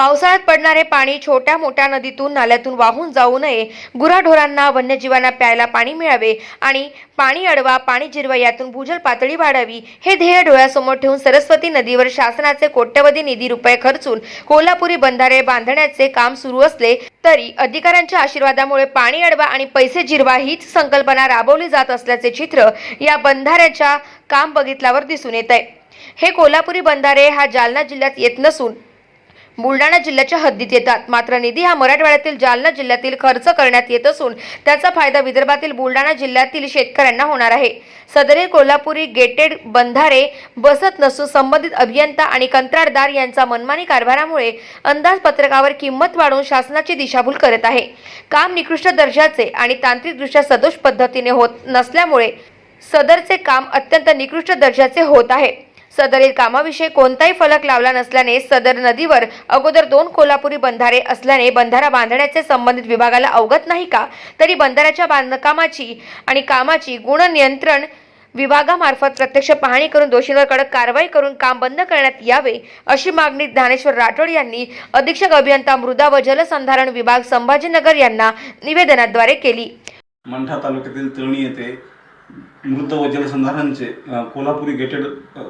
पावसाळ्यात पडणारे पाणी छोट्या मोठ्या नदीतून नाल्यातून वाहून जाऊ नये. गुराढोरांना वन्यजीवांना प्यायला पाणी मिळावे आणि पाणी अडवा पाणी जिरवा यातून भूजल पातळी वाढावी. हे ध्येय डोळ्यासमोर ठेवून सरस्वती नदीवर शासनाचे कोट्यवधी निधी रुपये खर्चून कोल्हापुरी बंधारे बांधण्याचे काम सुरू असले तरी अधिकाऱ्यांच्या आशीर्वादामुळे पाणी अडवा आणि पैसे जिरवा हीच संकल्पना राबवली जात असल्याचे चित्र या बंधाऱ्याच्या काम बघितल्यावर दिसून येत आहे हे कोल्हापुरी बंधारे हा जालना जिल्ह्यात येत नसून बुलढाणा जिल्ह्याच्या हद्दीत येतात. मात्र निधी हा मराठवाड्यातील जालना जिल्ह्यातील खर्च करण्यात येत असून त्याचा फायदा विदर्भातील बुलढाणा जिल्ह्यातील शेतकऱ्यांना होणार आहे. सदरील कोल्हापुरी गेटेड बंधारे बसत नसून संबंधित अभियंता आणि कंत्राटदार यांचा मनमानी कारभारामुळे अंदाजपत्रकावर किंमत वाढवून शासनाची दिशाभूल करत आहे. काम निकृष्ट दर्जाचे आणि तांत्रिकदृष्ट्या सदोष पद्धतीने होत नसल्यामुळे सदरचे काम अत्यंत निकृष्ट दर्जाचे होत आहे. सदरील कामाविषयी कोणताही फलक लावला नसल्याने सदर नदीवर अगोदर दोन कोल्हापुरी बंधारे असल्याने बंधारा बांधण्याचे संबंधित विभागाला अवगत नाही का? तरी बंधाऱ्याच्या बांधकामाची आणि कामाची गुणनियंत्रण विभागामार्फत प्रत्यक्ष पाहणी करून दोषींवर कडक कारवाई करून काम बंद करण्यात यावे अशी मागणी ज्ञानेश्वर राठोड यांनी अधीक्षक अभियंता मृदा व जलसंधारण विभाग संभाजीनगर यांना निवेदनाद्वारे केली. मंठा तालुक्यातील तळणी येथे मृत व जलसंधारणचे कोल्हापुरी गेटेड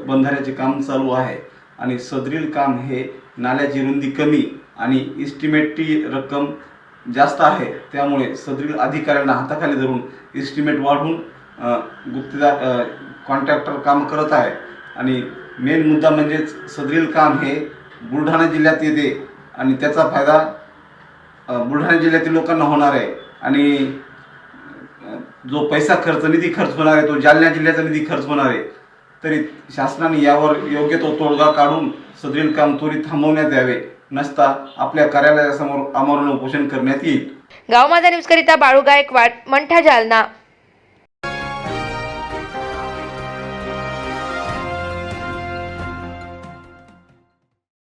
बंधाऱ्याचे काम चालू आहे आणि सदरील काम हे नाल्याची रुंदी कमी आणि इस्टिमेटची रक्कम जास्त आहे. त्यामुळे सदरील अधिकाऱ्यांना हाताखाली धरून इस्टिमेट वाढवून गुप्तदार कॉन्ट्रॅक्टर काम करत आहे. आणि मेन मुद्दा म्हणजेच सदरील काम हे बुलढाणा जिल्ह्यात येते आणि त्याचा फायदा बुलढाणा जिल्ह्यातील लोकांना होणार आहे. आणि जो पैसा खर्च निधी खर्च होणार आहे तो जालना जिल्ह्याचा निधी खर्च होणार आहे तरी शासनाने यावर योग्य तो तोडगा काढून सदरील काम त्वरित थांबवण्यात यावे नसता आपल्या कार्यालयासमोर आमरण उपोषण करण्यात येईल. गाव माझा न्यूज करिता बाळू गायकवाड मंठा जालना.